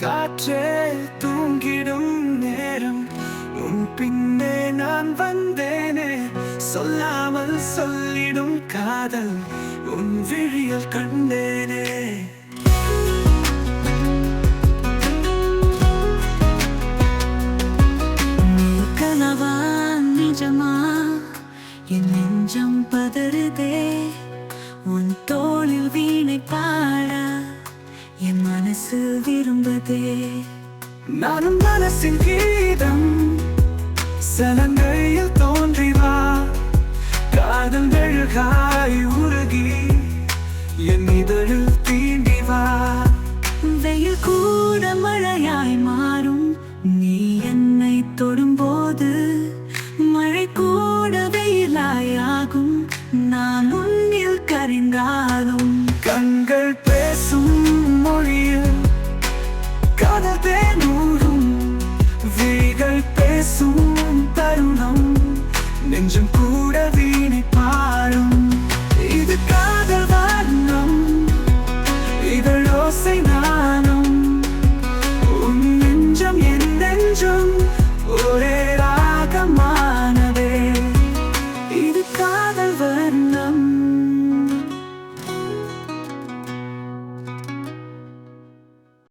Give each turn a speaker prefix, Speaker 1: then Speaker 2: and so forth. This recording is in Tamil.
Speaker 1: காற்றே தூங்கிடும் நேரம். உன் பின்னே நான் வந்தேனே. சொல்லாமல் சொல்லிடும் காதல் உன்
Speaker 2: விழியில் கண்டேனே. கனவா நிஜமா? என் நெஞ்சம் பதறுதே. உன் தோளில் வீணை மனசு விரும்புதே.
Speaker 1: நானும்
Speaker 2: மனசின்
Speaker 1: கீதம் சலங்கையில்
Speaker 2: தோன்றி
Speaker 1: வா. காதல் மெழுகாய் உருகி என் இதழில் தீண்டி வா.
Speaker 2: வெயில் கூட மழையாய் மாறும். நீ என்னை தொடும்போது மழை கூட வெயிலாயாகும் நான் உன்னில் கரிந்தாலும். கண்கள் பேசும் மொழியில் காதல் தேனூரும் விழிகள் பேசும் தருணம் நெஞ்சம் கூட வீணை பாடும் இது காதல் வர்ணம் இதழோசை நாணம். உன் நெஞ்சம் என் நெஞ்சம் ஒரே ராகமானதே. இது காதல் வர்ணம்.